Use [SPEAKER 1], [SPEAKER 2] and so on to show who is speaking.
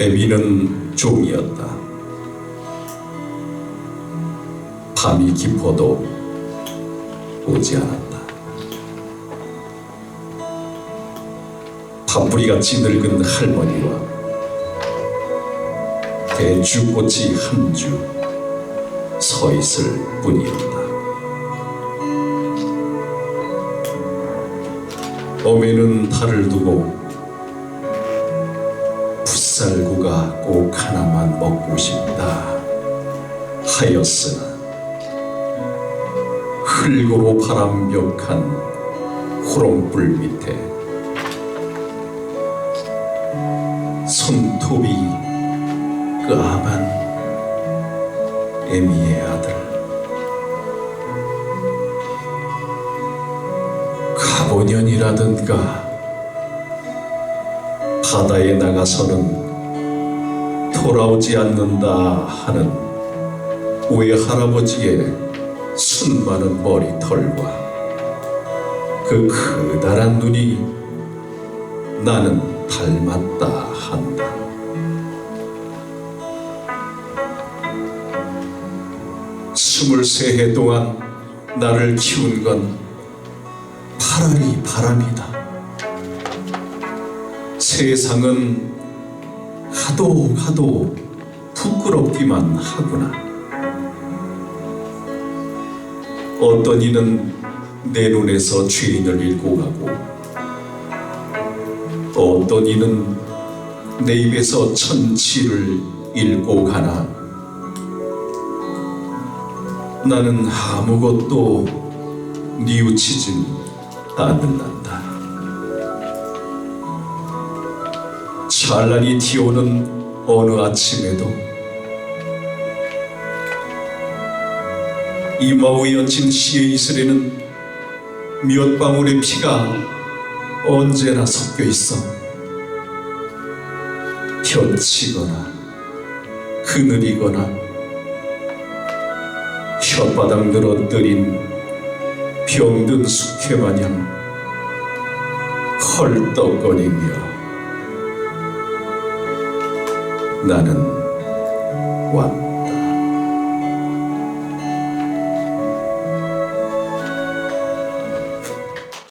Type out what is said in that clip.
[SPEAKER 1] 에비는 종이었다. 밤이 깊어도 오지 않았다. 파뿌리같이 늙은 할머니와 대추꽃이 한 주 서 있을 뿐이었다. 어미는 달을 두고 풋살구가 꼭 하나만 먹고 싶다 하였으나 흙으로 바람벽한 호롱불 밑에 손톱이 까만 에미의 아들 가보년이라든가 바다에 나가서는 돌아오지 않는다 하는 외할아버지의 순많은 머리털과 그 크다란 눈이 나는 닮았다 한다. 스물세 해 동안 나를 키운 건 파라리 바람이다. 세상은 하도 하도 부끄럽기만 하구나. 어떤 이는 내 눈에서 죄인을 잃고 가고, 어떤 이는 내 입에서 천치를 잃고 가나. 나는 아무것도 뉘우치진 않는단다. 찬란히 튀어오는 어느 아침에도 이마에 얹힌 시의 이슬에는 몇 방울의 피가 언제나 섞여 있어 펴치거나 그늘이거나 혓바닥 늘어뜨린 병든 숙회 마냥 헐떡거리며 나는 왔다.